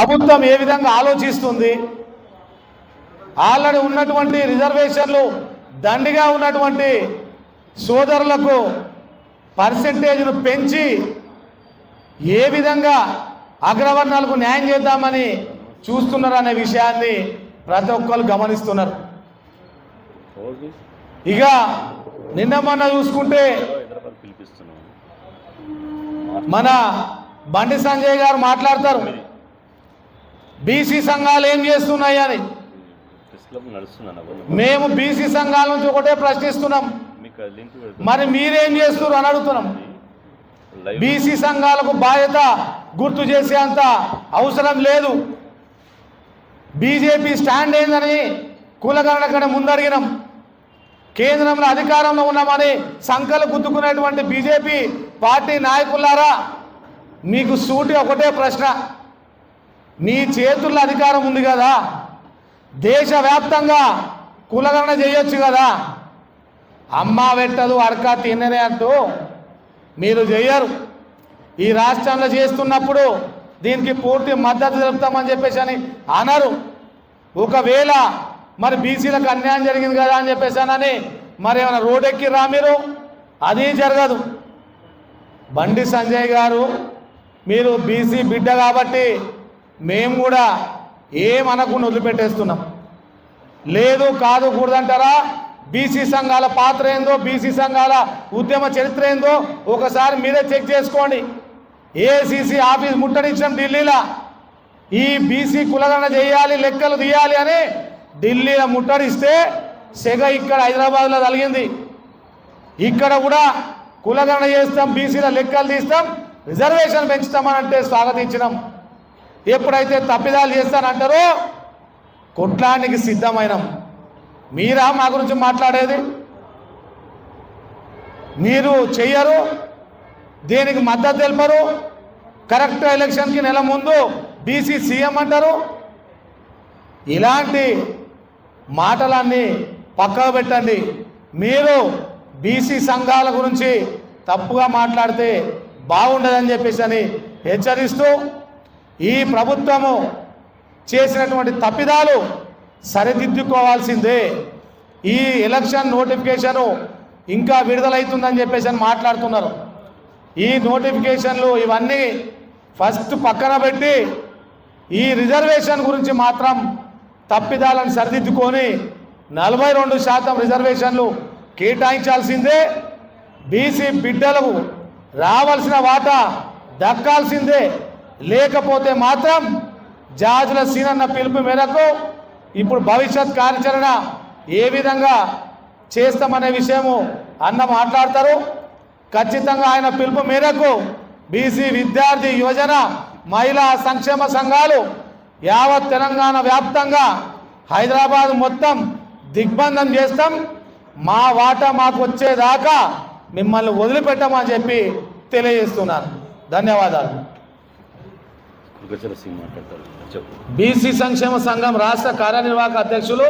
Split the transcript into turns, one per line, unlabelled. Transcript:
ప్రభుత్వం ఏ విధంగా ఆలోచిస్తుంది? ఆల్రెడీ ఉన్నటువంటి రిజర్వేషన్లు దండిగా ఉన్నటువంటి సోదరులకు పర్సెంటేజ్ను పెంచి ఏ విధంగా అగ్రవర్ణాలకు న్యాయం చేద్దామని చూస్తున్నారు అనే విషయాన్ని ప్రతి ఒక్కరు గమనిస్తున్నారు. ఇక నిన్న మొన్న చూసుకుంటే మన బండి సంజయ్ గారు మాట్లాడతారు. బీసీ సంఘాలు ఏం చేస్తున్నాయి అని?
ప్రెస్ క్లబ్ నడుస్తున్నాను అవన్నీ.
మేము బీసీ సంఘాల నుంచి ఒకటే ప్రశ్నిస్తున్నాం. మరి మీరేం చేస్తున్నారు అని అడుగుతున్నాం. బీసీ సంఘాలకు బాధ్యత గుర్తు చేసేంత అవసరం లేదు. బీజేపీ స్టాండ్ ఏందని కులగణన కంటే ముందడిగినాం కేంద్రంలో అధికారంలో ఉన్నామని సంకలు గుద్దుకునేటువంటి బీజేపీ పార్టీ నాయకులారా మీకు సూటి ఒకటే ప్రశ్న. నీ చేతుల్లో అధికారం ఉంది కదా. దేశవ్యాప్తంగా కులగణన చేయొచ్చు కదా. అమ్మ పెట్టదు అడక తిన్ననే అంటూ మీరు చేయరు. ఈ రాష్ట్రంలో చేస్తున్నప్పుడు దీనికి పూర్తి మద్దతు తెలుపుతామని చెప్పేసి అని అనరు. ఒకవేళ మరి బీసీలకు అన్యాయం జరిగింది కదా అని చెప్పేసానని మరి ఏమైనా రోడ్ రా మీరు? అది జరగదు. బండి సంజయ్ గారు మీరు బీసీ బిడ్డ కాబట్టి మేము కూడా ఏమనకుండా వదిలిపెట్టేస్తున్నాం. లేదు కాదు కూడదంటారా? బీసీ సంఘాల పాత్ర ఏందో బీసీ సంఘాల ఉద్యమ చరిత్ర ఏందో ఒకసారి మీరే చెక్ చేసుకోండి. ఏసీసీ ఆఫీస్ ముట్టడించడం ఢిల్లీలో. ఈ బీసీ కులగణన చేయాలి లెక్కలు తీయాలి అని ఢిల్లీలో ముట్టడిస్తే సెగ ఇక్కడ హైదరాబాద్లో కలిగింది ఇక్కడ కూడా కులగణన చేస్తాం బీసీల లెక్కలు తీస్తాం రిజర్వేషన్ పెంచుతామని అంటే స్వాగతించినాం. ఎప్పుడైతే తప్పిదాలు చేస్తానంటారో కొట్లానికి సిద్ధమైనం. మీరా మా గురించి మాట్లాడేది? మీరు చెయ్యరు దేనికి మద్దతు తెలిపరు? కరెక్ట్ ఎలక్షన్కి నెల ముందు బీసీ సీఎం అంటారు. ఇలాంటి మాటలన్నీ పక్కకు పెట్టండి. మీరు బీసీ సంఘాల గురించి తప్పుగా మాట్లాడితే బాగుండదని చెప్పేసి అని హెచ్చరిస్తూ ఈ ప్రభుత్వము చేసినటువంటి తప్పిదాలు సరిదిద్దుకోవాల్సిందే. ఈ ఎలక్షన్ నోటిఫికేషను ఇంకా విడుదలవుతుందని చెప్పేసి అని మాట్లాడుతున్నారు. ఈ నోటిఫికేషన్లు ఇవన్నీ ఫస్ట్ పక్కన పెట్టి ఈ రిజర్వేషన్ గురించి మాత్రం తప్పిదాలను సరిదిద్దుకొని నలభై రెండు శాతం రిజర్వేషన్లు కేటాయించాల్సిందే. బీసీ బిడ్డలకు రావాల్సిన వాటా దక్కాల్సిందే. లేకపోతే మాత్రం జాజుల సీనన్న పిలుపు మేరకు ఇప్పుడు భవిష్యత్ కార్యాచరణ ఏ విధంగా చేస్తామనే విషయము అన్న మాట్లాడతారు. ఖచ్చితంగా ఆయన పిలుపు మేరకు బీసీ విద్యార్థి యువజన మహిళా సంక్షేమ సంఘాలు యావత్ తెలంగాణ వ్యాప్తంగా హైదరాబాద్ మొత్తం దిగ్బంధం చేస్తాం. మా వాటా మాకు వచ్చేదాకా మిమ్మల్ని వదిలిపెట్టమని చెప్పి తెలియజేస్తున్నాను ధన్యవాదాలు
కులచల సింగ్ మాట్లాడతారు చెప్పు
బీసీ సంక్షేమ సంఘం రాష్ట్ర కార్యనిర్వాహక అధ్యక్షులు